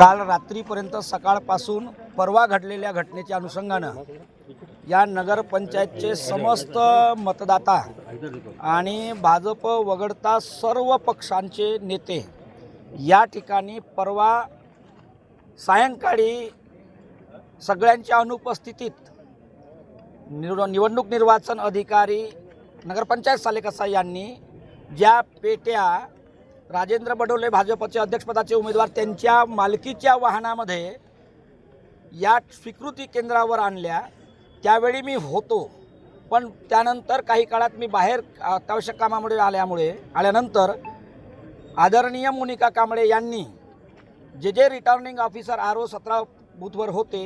काल रात्रीपर्यंत सकाळपासून परवा घडलेल्या घटनेच्या अनुषंगानं या नगरपंचायतचे समस्त मतदाता आणि भाजप वगळता सर्व पक्षांचे नेते या ठिकाणी परवा सायंकाळी सगळ्यांच्या अनुपस्थितीत निव निवडणूक निर्वाचन अधिकारी नगरपंचायत सालेकसा यांनी ज्या पेट्या राजेंद्र बडोले भाजपचे अध्यक्षपदाचे उमेदवार त्यांच्या मालकीच्या वाहनामध्ये या स्वीकृती केंद्रावर आणल्या. त्यावेळी मी होतो. पण त्यानंतर काही काळात मी बाहेर अत्यावश्यक कामामुळे आल्यामुळे आल्यानंतर आदरणीय मोनिका कांबळे यांनी जे जे रिटर्निंग ऑफिसर आर ओ सतरा बूथवर होते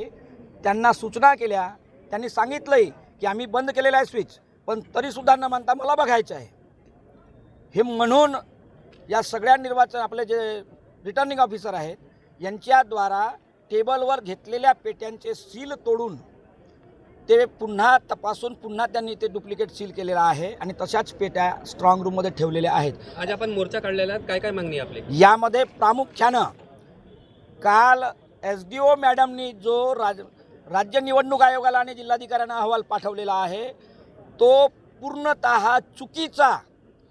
त्यांना सूचना केल्या. त्यांनी सांगितलंही की आम्ही बंद केलेला आहे स्विच पण तरीसुद्धा न मानता मला बघायचं आहे. हे म्हणून या सगळ्या निर्वाचन आपले जे रिटर्निंग ऑफिसर आहेत यांच्याद्वारा टेबलवर घेतलेल्या पेट्यांचे सील तोडून ते पुन्हा तपासून पुन्हा त्यांनी ते डुप्लिकेट सील केलेलं आहे आणि तशाच पेट्या स्ट्रॉंग रूममध्ये ठेवलेल्या आहेत आज आपण मोर्चा काढलेला. काय काय मागणी आपली यामध्ये प्रामुख्यानं काल एस डी ओ मॅडमनी जो राज राज्य निवडणूक आयोगाला आणि जिल्हाधिकाऱ्यांना अहवाल पाठवलेला आहे तो पूर्णत चुकीचा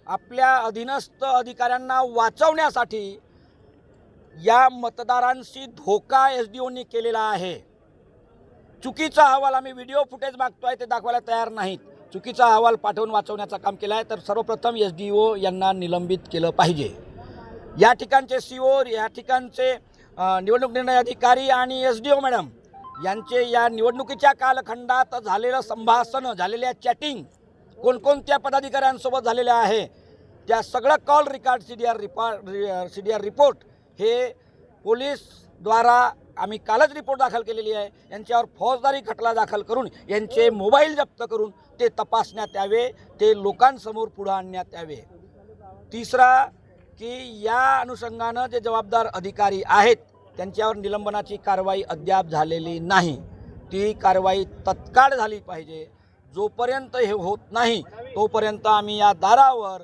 आपल्या अधीनस्थ अधिकाऱ्यांना वाचवण्यासाठी या मतदारांशी धोका एस डी ओनी केलेला आहे. चुकीचा अहवाल आम्ही व्हिडिओ फुटेज मागतोय ते दाखवायला तयार नाहीत. चुकीचा अहवाल पाठवून वाचवण्याचं काम केलं आहे तर सर्वप्रथम एस डी ओ यांना निलंबित केलं पाहिजे. या ठिकाणचे सी ओ या ठिकाणचे निवडणूक निर्णय अधिकारी आणि एस डी ओ मॅडम यांचे या निवडणुकीच्या कालखंडात झालेलं संभाषण झालेल्या चॅटिंग कोणकोणत्या पदाधिकाऱ्यांसोबत झालेल्या आहे त्या सगळं call record C D R report C D R report हे पोलीसद्वारा आम्ही कालच रिपोर्ट दाखल केलेली आहे. यांच्यावर फौजदारी खटला दाखल करून यांचे मोबाईल जप्त करून ते तपासण्यात यावे ते लोकांसमोर पुढं आणण्यात यावे. तिसरा की या अनुषंगानं जे जबाबदार अधिकारी आहेत त्यांच्यावर निलंबनाची कारवाई अद्याप झालेली नाही. ती कारवाई तत्काळ झाली पाहिजे. जोपर्यंत हे होत नाही तोपर्यंत आम्ही या दारावर